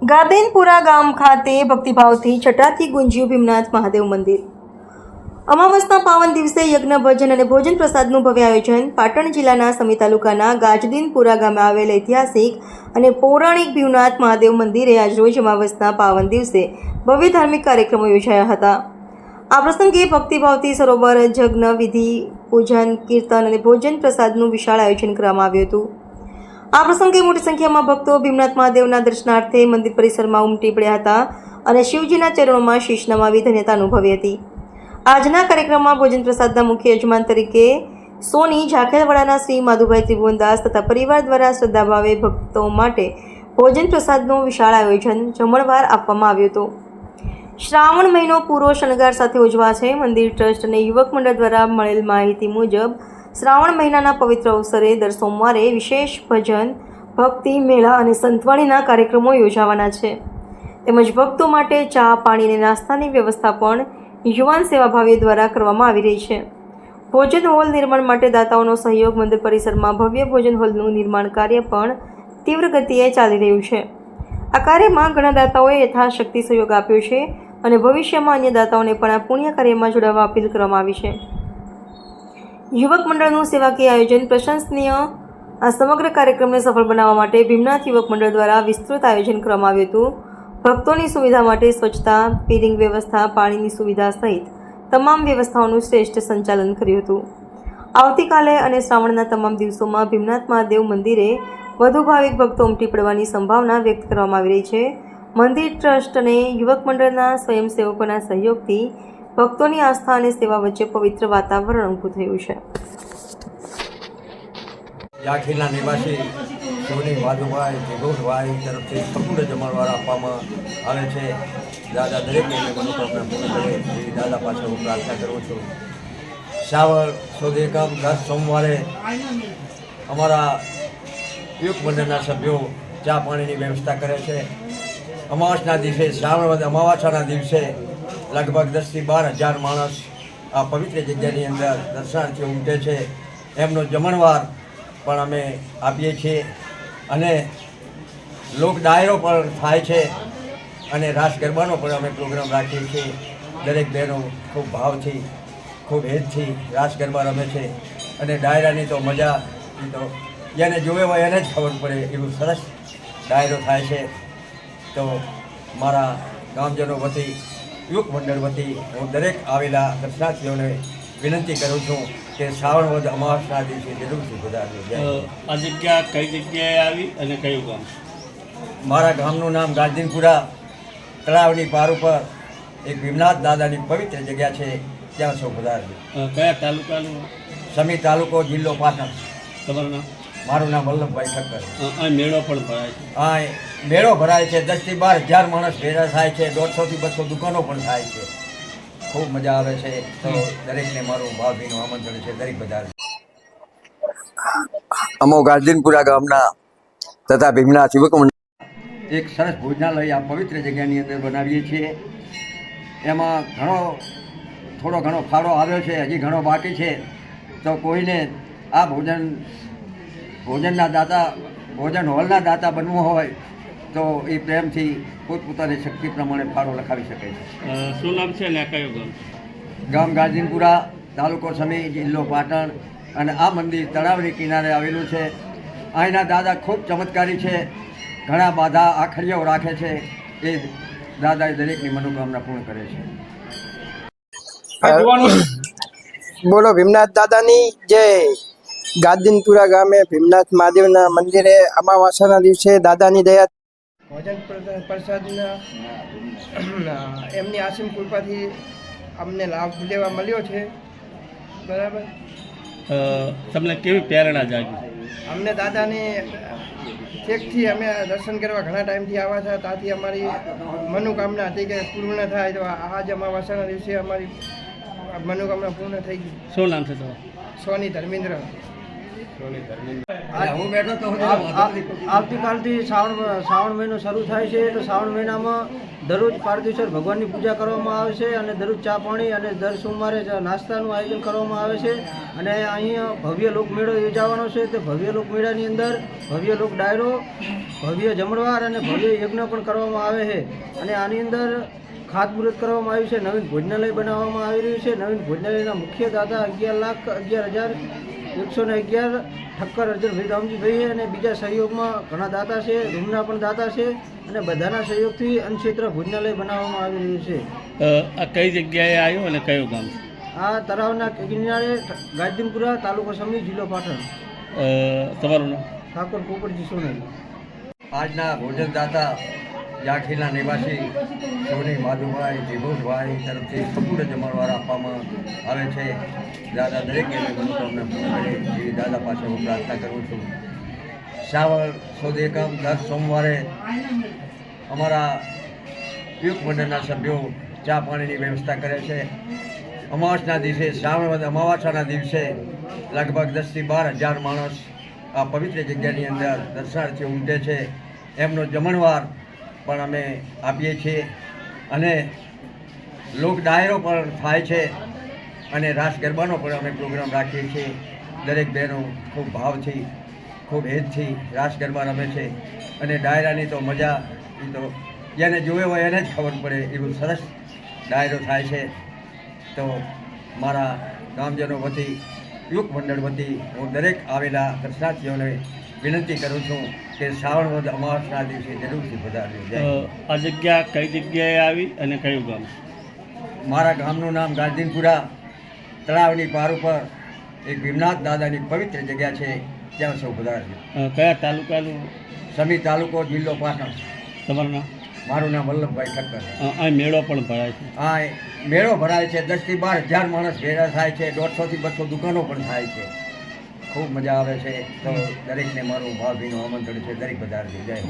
ગાદેનપુરા ગામ ખાતે ભક્તિભાવથી છટાથી ગુંજ્યું ભીમનાથ મહાદેવ મંદિર. અમાવસના પાવન દિવસે યજ્ઞ, ભજન અને ભોજન પ્રસાદનું ભવ્ય આયોજન પાટણ જિલ્લાના સમી તાલુકાના ગાજદીનપુરા ગામે આવેલ ઐતિહાસિક અને પૌરાણિક ભીમનાથ મહાદેવ મંદિરે આજરોજ અમાવસના પાવન દિવસે ભવ્ય ધાર્મિક કાર્યક્રમો યોજાયા હતા. આ પ્રસંગે ભક્તિભાવથી સરોવર, જગ્ન, વિધિ, પૂજન, કીર્તન અને ભોજન પ્રસાદનું વિશાળ આયોજન કરવામાં આવ્યું હતું. આ પ્રસંગે મોટી સંખ્યામાં ભક્તો ભીમનાથ મહાદેવના દર્શનાર્થે મંદિર પરિસરમાં ઉમટી પડ્યા હતા અને શિવજીના ચરણોમાં શીશ નમાવી ધન્યતા અનુભવી હતી. આજના કાર્યક્રમમાં ભોજન પ્રસાદના મુખ્ય યજમાન તરીકે સોની ઝાખેલવાડાના શ્રી માધુભાઈ ત્રિભુવનદાસ તથા પરિવાર દ્વારા શ્રદ્ધાભાવે ભક્તો માટે ભોજન પ્રસાદનું વિશાળ આયોજન જમણવાર આપવામાં આવ્યું હતું. શ્રાવણ મહિનો પૂરો શણગાર સાથે ઉજવા છે મંદિર ટ્રસ્ટ અને યુવક મંડળ દ્વારા મળેલ માહિતી મુજબ શ્રાવણ મહિનાના પવિત્ર અવસરે દર સોમવારે વિશેષ ભજન, ભક્તિ, મેળા અને સંતવાણીના કાર્યક્રમો યોજાવાના છે. તેમજ ભક્તો માટે ચા, પાણી અને નાસ્તાની વ્યવસ્થા પણ યુવાન સેવાભાવી દ્વારા કરવામાં આવી રહી છે. ભોજન હોલ નિર્માણ માટે દાતાઓનો સહયોગ મંદિર પરિસરમાં ભવ્ય ભોજન હોલનું નિર્માણ કાર્ય પણ તીવ્ર ગતિએ ચાલી રહ્યું છે. આ કાર્યમાં ઘણા દાતાઓએ યથાશક્તિ સહયોગ આપ્યો છે અને ભવિષ્યમાં અન્ય દાતાઓને પણ આ પુણ્ય કાર્યમાં જોડાવા અપીલ કરવામાં આવી છે. યુવક મંડળનું સેવાકીય આયોજન પ્રશંસનીય. આ સમગ્ર કાર્યક્રમને સફળ બનાવવા માટે ભીમનાથ યુવક મંડળ દ્વારા વિસ્તૃત આયોજન કરવામાં આવ્યું હતું. ભક્તોની સુવિધા માટે સ્વચ્છતા પીરિંગ વ્યવસ્થા, પાણીની સુવિધા સહિત તમામ વ્યવસ્થાઓનું શ્રેષ્ઠ સંચાલન કર્યું હતું. આવતીકાલે અને શ્રાવણના તમામ દિવસોમાં ભીમનાથ મહાદેવ મંદિરે વધુ ભાવિક ભક્તો ઉમટી પડવાની સંભાવના વ્યક્ત કરવામાં આવી રહી છે. મંદિર ટ્રસ્ટ અને યુવક મંડળના સ્વયંસેવકોના સહયોગથી ભક્તોની આસ્થા અને સેવા વચ્ચે પવિત્ર વાતાવરણ ઊભું થયું છે. યાખીના નિવાસી સોની માધુભાઈ જગોરભાઈ તરફથી સંપૂર્ણ જમણવાર આપવામાં આવે છે. દાદા દરેકને મનોકામના પૂર્ણ કરે એવી દાદા પાસે હું પ્રાર્થના કરું છું. શ્રાવણ સુદ એકમ દસ સોમવારે અમારા યુગ મંડળના સભ્યો ચા પાણીની વ્યવસ્થા કરે છે. અમાવાસના દિવસે, શ્રાવણ અમાવાસાના દિવસે લગભગ દસથી બાર હજાર માણસ આ પવિત્ર જગ્યાની અંદર દર્શનાર્થી ઉમટે છે. એમનો જમણવાર પણ અમે આપીએ છીએ અને લોક ડાયરો પણ થાય છે અને રાસ ગરબાનો પણ અમે પ્રોગ્રામ રાખીએ છીએ. દરેક બહેનો ખૂબ ભાવથી, ખૂબ હેતથી રાસ ગરબા રમે છે અને ડાયરાની તો મજા તો જેને જોવે હોય એને જ ખબર પડે એવું સરસ ડાયરો થાય છે. તો મારા ગામજનો વતી યુવક મંડળ વતી હું દરેક આવેલા દર્શનાર્થીઓને વિનંતી કરું છું કે શ્રાવણ વધ અમાસના દિવસે જરૂરથી પધારજો આ જગ્યા કઈ જગ્યાએ આવી અને કયું ગામ? મારા ગામનું નામ ગાર્જિનપુરા તળાવની પાર ઉપર એક ભીમનાથ દાદાની પવિત્ર જગ્યા છે ત્યાં સૌ પધારજો કયા તાલુકાનું? સમી તાલુકો જિલ્લો પાટણ. તમારું નામ? મારું નામ વલ્લભભાઈ ઠક્કર. આ મેળો પણ ભરાય છે. આ મેળો ભરાય છે દસથી બાર હજાર માણસ ભેગા થાય છે દોઢસોથી બસો દુકાનો પણ થાય છે. ખૂબ મજા આવે છે. તો દરેકને મારું ભાવભીનું આમંત્રણ છે દરેક બધા. અમો ગાર્જિનપુરા ગામના તથા ભીમનાથ યુવક એક સરસ ભોજનાલય આ પવિત્ર જગ્યાની અંદર બનાવીએ છીએ. એમાં ઘણો થોડો ઘણો ફાળો આવ્યો છે હજી ઘણો બાકી છે. તો કોઈને આ ભોજન ભોજનના દાતા ભોજન હોલના દાતા બનવું હોય તો એ પ્રેમથી પોતપોતાની શક્તિ પ્રમાણે ફાળો લખાવી શકે છે. શું નામ છે ને કયો ગામ? ગામ ગાર્જિનપુરા તાલુકો સમી જિલ્લો પાટણ અને આ મંદિર તળાવની કિનારે આવેલું છે. અહીંના દાદા ખૂબ ચમત્કારી છે. ઘણા બાધા આખરિયાઓ રાખે છે. એ દાદા દરેકની મનોકામના પૂર્ણ કરે છે. બોલો ભીમનાથ દાદાની જય. ગાદીનપુરા ગામે ભીમનાથ મહાદેવના મંદિરે અમાવાસાના દિવસે દાદાની દયા ભોજન પ્રસાદ- પ્રસાદના એમની આસીમ કૃપાથી અમને લાભ લેવા મળ્યો છે. બરાબર? તમને કેવી પ્રેરણા જાગી? અમને દાદાની એકથી અમે દર્શન કરવા ઘણા ટાઈમથી આવ્યા હતા. ત્યાંથી અમારી મનોકામના હતી કે પૂર્ણ થાય તો આજ અમાવાસાના દિવસે અમારી મનોકામના પૂર્ણ થઈ ગઈ. શું નામ છે તમારું? સોની ધર્મેન્દ્ર. આવતીકાલથી શ્રાવણ શ્રાવણ મહિનો શરૂ થાય છે તો શ્રાવણ મહિનામાં દરરોજ પારદેશ્વર ભગવાનની પૂજા કરવામાં આવે છે અને દરરોજ ચા પાણી અને દર સોમવારે નાસ્તાનું આયોજન કરવામાં આવે છે. અને અહીંયા ભવ્ય લોકમેળો યોજાવાનો છે તે ભવ્ય લોકમેળાની અંદર ભવ્ય લોક ડાયરો ભવ્ય જમણવાર અને ભવ્ય યજ્ઞ પણ કરવામાં આવે છે. અને આની અંદર ખાતમુહૂર્ત કરવામાં આવ્યું છે. નવીન ભોજનાલય બનાવવામાં આવી રહ્યું છે. નવીન ભોજનાલયના મુખ્ય દાતા અગિયાર લાખ અગિયાર હજાર એકસો ને અગિયાર ઠક્કર અર્જુનભાઈ રામજીભાઈ અને બીજા સહયોગમાં ઘણા દાતા છે રૂમના પણ દાતા છે અને બધાના સહયોગથી અન્નક્ષેત્ર ભોજનાલય બનાવવામાં આવી રહ્યું છે. આ કઈ જગ્યાએ આવ્યું અને કયું ગામ આ તળાવના કિનારે ગાયદીનપુરા તાલુકો સમી જિલ્લો પાટણ. તમારું નામ? ઠાકોર પોપટજી સોનેરી. આજના ભોજનદાતા જાખીના નિવાસી સોની માધુભાઈ જીભુભાઈ તરફથી સંપૂર્ણ જમણવાર આપવામાં આવે છે. દાદા દરેક મનોકામના એવી દાદા પાસે હું પ્રાર્થના કરું છું. શ્રાવણ સુદ એકમ દર સોમવારે અમારા યુગ મંડળના સભ્યો ચા પાણીની વ્યવસ્થા કરે છે. અમાવાસના દિવસે, શ્રાવણ અમાવાસાના દિવસે લગભગ દસથી બાર હજાર માણસ આ પવિત્ર જગ્યાની અંદર દર્શનાર્થી ઉમટે છે. એમનો જમણવાર પણ અમે આપીએ છીએ. અને લોક ડાયરો પણ થાય છે અને રાસ ગરબાનો પણ અમે પ્રોગ્રામ રાખીએ છીએ. દરેક બહેનો ખૂબ ભાવથી, ખૂબ હેતથી રાસ ગરબા રમે છે. અને ડાયરાની તો મજા એ તો જેને જોવે હોય એને જ ખબર પડે એવું સરસ ડાયરો થાય છે. તો મારા ગામજનો વતી યુગ મંડળ વતી હું દરેક આવેલા દર્શનાર્થીઓને વિનંતી કરું છું કે શ્રાવણ વધ અમાસના દિવસે જરૂરથી પધારજો. આ જગ્યા કઈ જગ્યાએ આવી અને કયું ગામ? મારા ગામનું નામ ગાંધીનપુરા તળાવની પાર ઉપર એક ભીમનાથ દાદાની પવિત્ર જગ્યા છે ત્યાં સૌ પધારજો કયા તાલુકાનું? સમી તાલુકો જિલ્લો પાટણ. તમારું નામ? મારું નામ વલ્લભભાઈ ઠક્કર આ મેળો પણ ભરાય છે. આ મેળો ભરાય છે. દસથી બાર હજાર માણસ ભેગા થાય છે. દોઢસોથી બસો દુકાનો પણ થાય છે. ખૂબ મજા આવે છે. તો દરેકને મારું ભાવભીનું આમંત્રણ છે. દરેક પધારજો જય.